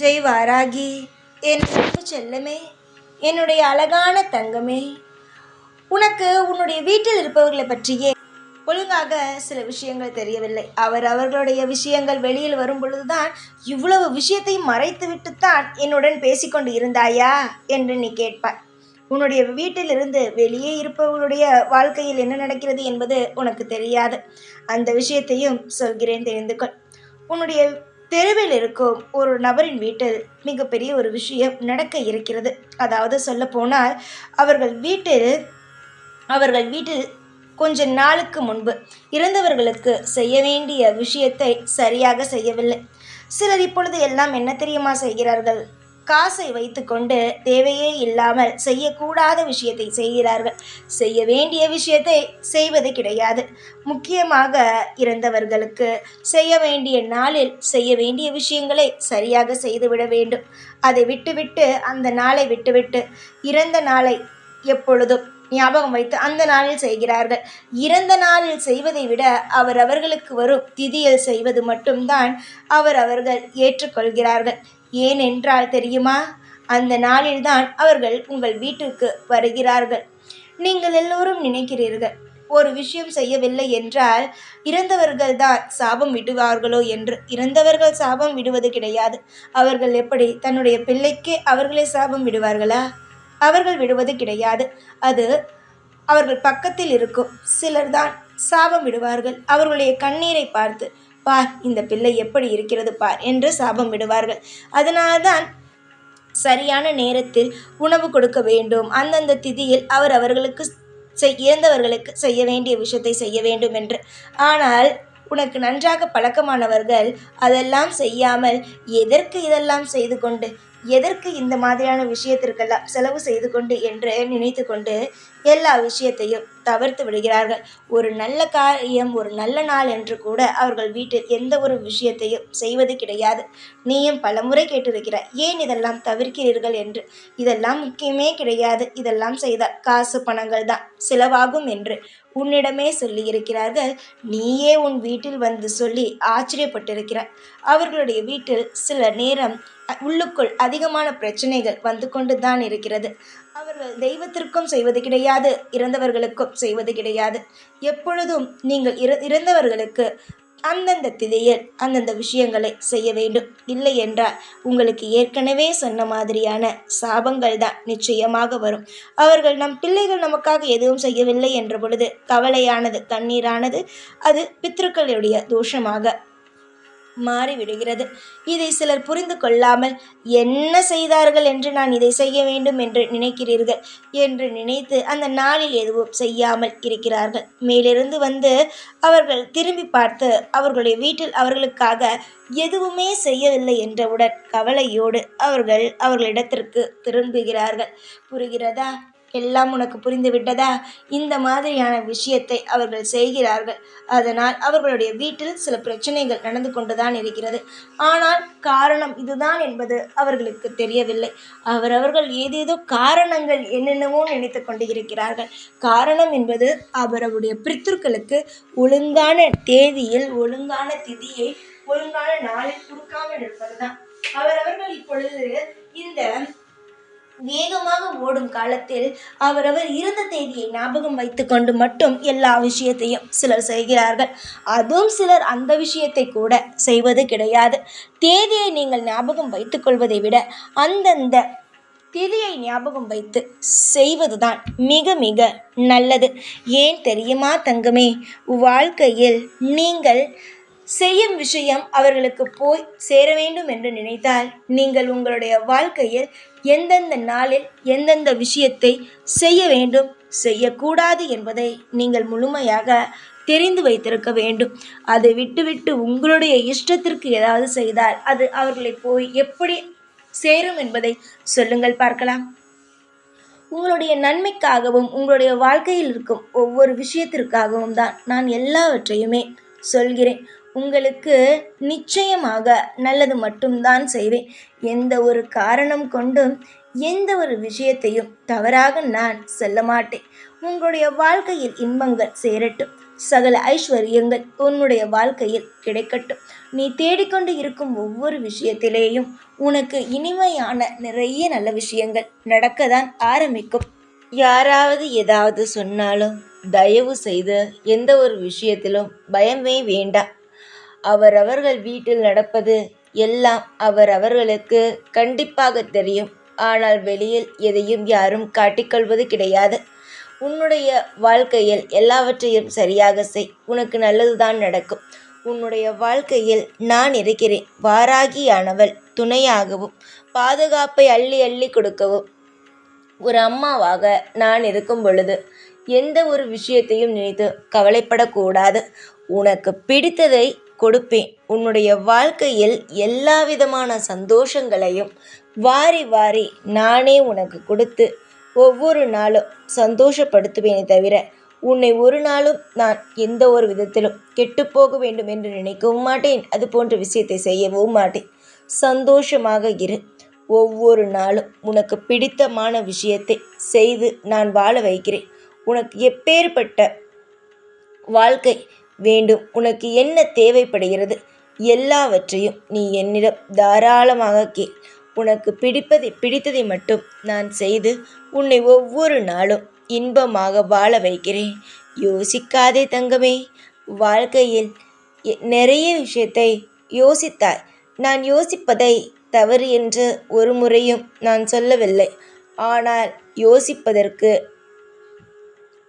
ஜெய் வாராகி என் அன்பு செல்லமே என்னுடைய அழகான தங்கமே. உனக்கு உன்னுடைய வீட்டில் இருப்பவர்களை பற்றியே ஒழுங்காக சில விஷயங்கள் தெரியவில்லை. அவர் அவர்களுடைய விஷயங்கள் வெளியில் வரும் பொழுதுதான் இவ்வளவு விஷயத்தையும் மறைத்துவிட்டுத்தான் என்னுடன் பேசிக்கொண்டு இருந்தாயா என்று நீ கேட்பாய். உன்னுடைய வீட்டிலிருந்து வெளியே இருப்பவர்களுடைய வாழ்க்கையில் என்ன நடக்கிறது என்பது உனக்கு தெரியாது. அந்த விஷயத்தையும் சொல்கிறேன் தெரிந்து கொள். உன்னுடைய தெருவில் இருக்கும் ஒரு நபரின் வீட்டில் மிகப்பெரிய ஒரு விஷயம் நடக்க இருக்கிறது. அதாவது சொல்லப்போனால் அவர்கள் வீட்டில் அவர்கள் வீட்டில் கொஞ்ச நாளுக்கு முன்பு இறந்தவர்களுக்கு செய்ய வேண்டிய விஷயத்தை சரியாக செய்யவில்லை. சிலர் இப்பொழுது எல்லாம் என்ன தெரியுமா செய்கிறார்கள்? காசை வைத்துக்கொண்டு தேவையே இல்லாமல் செய்யக்கூடாத விஷயத்தை செய்கிறார்கள். செய்ய வேண்டிய விஷயத்தை செய்வது கிடையாது. முக்கியமாக இறந்தவர்களுக்கு செய்ய வேண்டிய நாளில் செய்ய வேண்டிய விஷயங்களை சரியாக செய்துவிட வேண்டும். அதை விட்டுவிட்டு அந்த நாளை விட்டுவிட்டு இறந்த நாளை எப்பொழுதும் ஞாபகம் வைத்து அந்த நாளில் செய்கிறார்கள். இறந்த நாளில் செய்வதை விட அவர் அவர்களுக்கு வரும் திதியில் செய்வது மட்டும்தான் அவர் அவர்கள் ஏற்றுக்கொள்கிறார்கள். ஏனென்றால் தெரியுமா? அந்த நாளில்தான் அவர்கள் உங்கள் வீட்டிற்கு வருகிறார்கள். நீங்கள் எல்லோரும் நினைக்கிறீர்கள் ஒரு விஷயம் செய்யவில்லை என்றால் இறந்தவர்கள் தான் சாபம் விடுவார்களோ என்று. இறந்தவர்கள் சாபம் விடுவது கிடையாது. அவர்கள் எப்படி தன்னுடைய பிள்ளைக்கு அவர்களே சாபம் விடுவார்களா? அவர்கள் விடுவது கிடையாது. அது அவர்கள் பக்கத்தில் இருக்கும். சிலர் தான் சாபம் விடுவார்கள். அவர்களுடைய கண்ணீரை பார்த்து பார் இந்த பிள்ளை எப்படி இருக்கிறது பார் என்று சாபம் விடுவார்கள். அதனால்தான் சரியான நேரத்தில் உணவு கொடுக்க வேண்டும். அந்தந்த திதியில் அவர் அவர்களுக்கு செய் இறந்தவர்களுக்கு செய்ய வேண்டிய விஷயத்தை செய்ய வேண்டும் என்று. ஆனால் உனக்கு நன்றாக பழக்கமானவர்கள் அதெல்லாம் செய்யாமல் எதற்கு இதெல்லாம் செய்து கொண்டு எதற்கு இந்த மாதிரியான விஷயத்திற்கெல்லாம் செலவு செய்து கொண்டு என்று நினைத்து கொண்டு எல்லா விஷயத்தையும் தவிர்த்து விடுகிறார்கள். ஒரு நல்ல காரியம் ஒரு நல்ல நாள் என்று கூட அவர்கள் வீட்டில் எந்த ஒரு விஷயத்தையும் செய்வது கிடையாது. நீயும் பலமுறை கேட்டிருக்கிறாய் ஏன் இதெல்லாம் தவிர்க்கிறீர்கள் என்று? இதெல்லாம் முக்கியமே கிடையாது. இதெல்லாம் செய்தால் காசு பணங்கள் தான் செலவாகும் என்று உன்னிடமே சொல்லியிருக்கிறார்கள். நீயே உன் வீட்டில் வந்து சொல்லி ஆச்சரியப்பட்டிருக்கிறாய். அவர்களுடைய வீட்டில் சில நேரம் உள்ளுக்குள் அதிகமான பிரச்சனைகள் வந்து கொண்டு தான் இருக்கிறது. அவர்கள் தெய்வத்திற்கும் செய்வது கிடையாது இறந்தவர்களுக்கும் செய்வது கிடையாது. எப்பொழுதும் நீங்கள் இற இறந்தவர்களுக்கு அந்தந்த திதியில் அந்தந்த விஷயங்களை செய்ய வேண்டும். இல்லை என்றால் உங்களுக்கு ஏற்கனவே சொன்ன மாதிரியான சாபங்கள் தான் நிச்சயமாக வரும். அவர்கள் நம் பிள்ளைகள் நமக்காக எதுவும் செய்யவில்லை என்ற பொழுது கவலையானது கண்ணீரானது அது பித்ருக்களுடைய தோஷமாக மாறிவிடுகிறது. இதை சிலர் புரிந்து கொள்ளாமல் என்ன செய்தார்கள் என்று நான் இதை செய்ய வேண்டும் என்று நினைக்கிறீர்கள்? என்று நினைத்து அந்த நாளில் எதுவும் செய்யாமல் இருக்கிறார்கள். மேலிருந்து வந்து அவர்கள் திரும்பி பார்த்து அவர்களுடைய வீட்டில் அவர்களுக்காக எதுவுமே செய்யவில்லை என்றவுடன் கவலையோடு அவர்கள் அவர்களிடத்திற்கு திரும்புகிறார்கள். புரிகிறதா? எல்லாம் உனக்கு புரிந்து விட்டதா? இந்த மாதிரியான விஷயத்தை அவர்கள் செய்கிறார்கள். அதனால் அவர்களுடைய வீட்டில் சில பிரச்சனைகள் நடந்து கொண்டுதான் இருக்கிறது. ஆனால் காரணம் இதுதான் என்பது அவர்களுக்கு தெரியவில்லை. அவரவர்கள் ஏதேதோ காரணங்கள் என்னென்னவோ நினைத்து கொண்டு இருக்கிறார்கள் காரணம் என்பது அவரவருடைய பித்திருக்களுக்கு ஒழுங்கான தேதியில் ஒழுங்கான திதியை ஒழுங்கான நாளில் கொடுக்காமல் இருப்பதுதான். அவரவர்கள் இப்பொழுது இந்த வேகமாக ஓடும் காலத்தில் அவரவர் இருந்த தேதியை ஞாபகம் வைத்துக்கொண்டு மட்டும் எல்லா விஷயத்தையும் சிலர் செய்கிறார்கள். அதுவும் சிலர் அந்த விஷயத்தை கூட செய்வது கிடையாது. தேதியை நீங்கள் ஞாபகம் வைத்துக்கொள்வதை விட அந்தந்த திதியை ஞாபகம் வைத்து செய்வதுதான் மிக மிக நல்லது. ஏன் தெரியுமா தங்கமே? வாழ்க்கையில் நீங்கள் செய்யும் விஷயம் அவர்களுக்கு போய் சேர வேண்டும் என்று நினைத்தால் நீங்கள் உங்களுடைய வாழ்க்கையில் எந்தெந்த நாளில் எந்தெந்த விஷயத்தை செய்ய வேண்டும் செய்யக்கூடாது என்பதை நீங்கள் முழுமையாக தெரிந்து வைத்திருக்க வேண்டும். அதை விட்டுவிட்டு உங்களுடைய இஷ்டத்திற்கு ஏதாவது செய்தால் அது அவர்களை போய் எப்படி சேரும் என்பதை சொல்லுங்கள் பார்க்கலாம். உங்களுடைய நன்மைக்காகவும் உங்களுடைய வாழ்க்கையில் இருக்கும் ஒவ்வொரு விஷயத்திற்காகவும் தான் நான் எல்லாவற்றையுமே சொல்கிறேன். உங்களுக்கு நிச்சயமாக நல்லது மட்டும்தான் செய்வேன். எந்த ஒரு காரணம் கொண்டும் எந்த ஒரு விஷயத்தையும் தவறாக நான் சொல்ல மாட்டேன். உங்களுடைய வாழ்க்கையில் இன்பங்கள் சேரட்டும். சகல ஐஸ்வர்யங்கள் உன்னுடைய வாழ்க்கையில் கிடைக்கட்டும். நீ தேடிக்கொண்டு இருக்கும் ஒவ்வொரு விஷயத்திலேயும் உனக்கு இனிமையான நிறைய நல்ல விஷயங்கள் நடக்கத்தான் ஆரம்பிக்கும். யாராவது ஏதாவது சொன்னாலும் தயவு செய்து எந்த ஒரு விஷயத்திலும் பயமே வேண்டாம். அவரவர்கள் வீட்டில் நடப்பது எல்லாம் அவரவர்களுக்கு கண்டிப்பாக தெரியும். ஆனால் வெளியில் எதையும் யாரும் காட்டிக்கொள்வது கிடையாது. உன்னுடைய வாழ்க்கையில் எல்லாவற்றையும் சரியாக செய். உனக்கு நல்லதுதான் நடக்கும். உன்னுடைய வாழ்க்கையில் நான் இருக்கிறேன். வாராகியானவள் துணையாகவும் பாதுகாப்பை அள்ளி அள்ளி கொடுக்கவும். ஒரு அம்மாவாக நான் இருக்கும் பொழுது எந்த ஒரு விஷயத்தையும் நினைத்து கவலைப்படக்கூடாது. உனக்கு பிடித்ததை கொடுப்பேன். உன்னுடைய வாழ்க்கையில் எல்லா விதமான சந்தோஷங்களையும் வாரி வாரி நானே உனக்கு கொடுத்து ஒவ்வொரு நாளும் சந்தோஷப்படுத்துவேனே தவிர உன்னை ஒரு நாளும் நான் எந்த ஒரு விதத்திலும் கெட்டுப்போக வேண்டும் என்று நினைக்கவும் மாட்டேன். அது போன்ற விஷயத்தை செய்யவும் மாட்டேன். சந்தோஷமாக இரு. ஒவ்வொரு நாளும் உனக்கு பிடித்தமான விஷயத்தை செய்து நான் வாழ வைக்கிறேன். உனக்கு எப்பேற்பட்ட வாழ்க்கை வேண்டும். உனக்கு என்ன தேவைப்படுகிறது? எல்லாவற்றையும் நீ என்னிடம் தாராளமாக கேள். உனக்கு பிடிப்பதை பிடித்ததை மட்டும் நான் செய்து உன்னை ஒவ்வொரு நாளும் இன்பமாக வாழ வைக்கிறேன். யோசிக்காதே தங்கமே. வாழ்க்கையில் நிறைய விஷயத்தை யோசித்தாய். நான் யோசிப்பதை தவறு என்று ஒரு முறையும் நான் சொல்லவில்லை. ஆனால் யோசிப்பதற்கு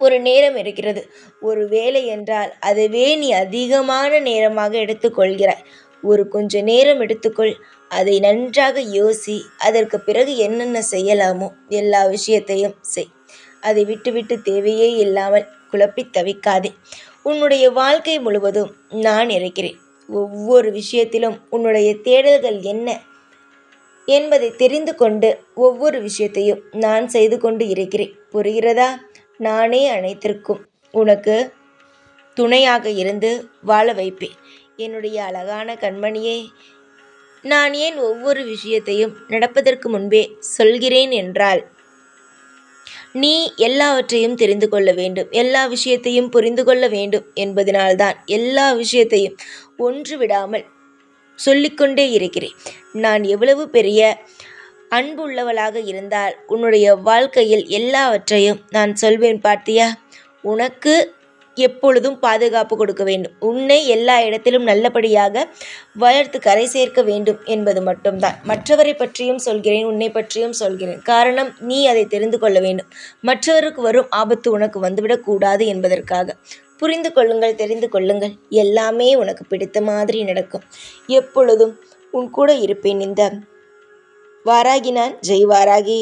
ஒரு நேரம் இருக்கிறது. ஒரு வேலை என்றால் அதுவே நீ அதிகமான நேரமாக எடுத்துக்கொள்கிறாய் ஒரு கொஞ்ச நேரம் எடுத்துக்கொள். அதை நன்றாக யோசி அதற்கு பிறகு என்னென்ன செய்யலாமோ எல்லா விஷயத்தையும் செய். அதை விட்டுவிட்டு தேவையே இல்லாமல் குழப்பி தவிக்காதே. உன்னுடைய வாழ்க்கை முழுவதும் நான் இருக்கிறேன். ஒவ்வொரு விஷயத்திலும் உன்னுடைய தேடல்கள் என்ன என்பதை தெரிந்து கொண்டு ஒவ்வொரு விஷயத்தையும் நான் செய்து கொண்டு இருக்கிறேன். புரிகிறதா? நானே அனைத்திற்கும் உனக்கு துணையாக இருந்து வாழ வைப்பேன். என்னுடைய அழகான கண்மணியே நான் ஏன் ஒவ்வொரு விஷயத்தையும் நடப்பதற்கு முன்பே சொல்கிறேன் என்றால் நீ எல்லாவற்றையும் தெரிந்து கொள்ள வேண்டும். எல்லா விஷயத்தையும் புரிந்து கொள்ள வேண்டும் என்பதனால்தான் எல்லா விஷயத்தையும் ஒன்று விடாமல் சொல்லிக்கொண்டே இருக்கிறேன். நான் எவ்வளவு பெரிய அன்புள்ளவளாக இருந்தால் உன்னுடைய வாழ்க்கையில் எல்லாவற்றையும் நான் சொல்வேன் பார்த்தியா உனக்கு எப்பொழுதும் பாதுகாப்பு கொடுக்க வேண்டும். உன்னை எல்லா இடத்திலும் நல்லபடியாக வளர்த்து கரை சேர்க்க வேண்டும் என்பது மட்டும்தான். மற்றவரை பற்றியும் சொல்கிறேன் உன்னை பற்றியும் சொல்கிறேன். காரணம் நீ அதை தெரிந்து கொள்ள வேண்டும். மற்றவருக்கு வரும் ஆபத்து உனக்கு வந்துவிடக்கூடாது என்பதற்காக. புரிந்து கொள்ளுங்கள் தெரிந்து கொள்ளுங்கள். எல்லாமே உனக்கு பிடித்த மாதிரி நடக்கும். எப்பொழுதும் உன் கூட இருப்பேன் இந்த வாராகி நான் ஜெய் வாராகி